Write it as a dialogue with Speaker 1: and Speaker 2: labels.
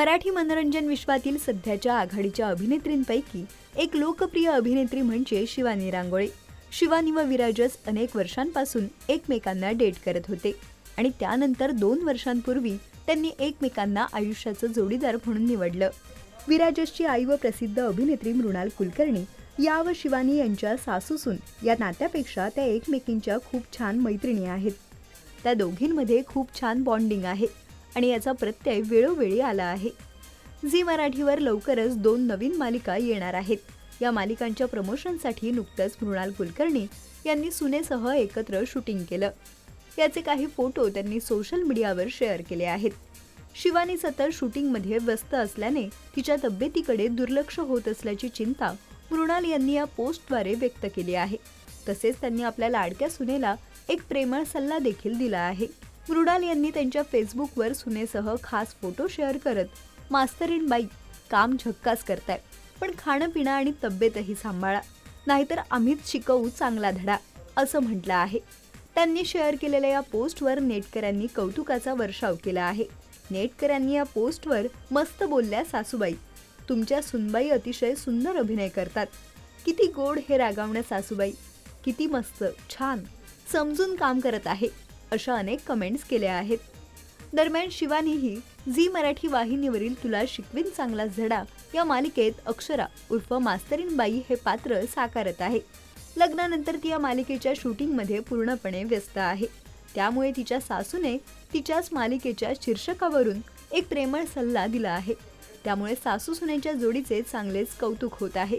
Speaker 1: मराठी मनोरंजन विश्वातील सध्याच्या आघाडीच्या अभिनेत्रींपैकी एक लोकप्रिय अभिनेत्री म्हणजे शिवानी रांगोळे. शिवानी व विराजस अनेक वर्षांपासून एकमेकांना डेट करत होते आणि त्यानंतर दोन वर्षांपूर्वी त्यांनी एकमेकांना आयुष्याचं जोडीदार म्हणून निवडलं. विराजसची आई व प्रसिद्ध अभिनेत्री मृणाल कुलकर्णी या व शिवानी यांच्या सासूसून या नात्यापेक्षा त्या एकमेकींच्या खूप छान मैत्रिणी आहेत. त्या दोघींमध्ये खूप छान बॉन्डिंग आहे. आणि याचा प्रत्यय वेळोवेळी आला आहे. झी मराठीवर लवकरच दोन नवीन मालिका येणार आहेत. या मालिकांच्या प्रमोशनसाठी नुकतंच मृणाल कुलकर्णी यांनी सुनेसह एकत्र शूटिंग केलं. याचे काही फोटो त्यांनी सोशल मीडियावर शेअर केले आहेत. शिवानी सतत शूटिंगमध्ये व्यस्त असल्याने तिच्या तब्येतीकडे दुर्लक्ष होत असल्याची चिंता मृणाल यांनी या पोस्टद्वारे व्यक्त केली आहे. तसेच त्यांनी आपल्या लाडक्या सुनेला एक प्रेमळ सल्ला देखील दिला आहे. मृणाल यांनी त्यांच्या फेसबुकवर सुनेसह खास फोटो शेअर करत मास्तरीन बाई काम झक्कास करताय पण खाणं पिणं आणि तब्येतही सांभाळा नाहीतर आम्हीच शिकवू चांगला धडा असं म्हटलं आहे. त्यांनी शेअर केलेल्या या पोस्टवर नेटकऱ्यांनी कौतुकाचा वर्षाव केला आहे. नेटकऱ्यांनी या पोस्टवर मस्त बोलल्या सासूबाई तुमच्या सुनबाई अतिशय सुंदर अभिनय करतात. किती गोड हे रागावण्या सासूबाई किती मस्त छान समजून काम करत आहे. अशा अनेक कमेंट्स केल्या आहेत. दरम्यान शिवानीही झी मराठी वाहिनीवरील तुला शिकवीन चांगला झडा या मालिकेत अक्षरा उर्फ मास्तरीनबाई हे पात्र साकारत आहे. लग्नानंतर ती या मालिकेच्या शूटिंगमध्ये पूर्णपणे व्यस्त आहे. त्यामुळे तिच्या सासूने तिच्याच मालिकेच्या शीर्षकावरून एक प्रेमळ सल्ला दिला आहे. त्यामुळे सासू सुनेच्या जोडीचे चांगलेच कौतुक होत आहे.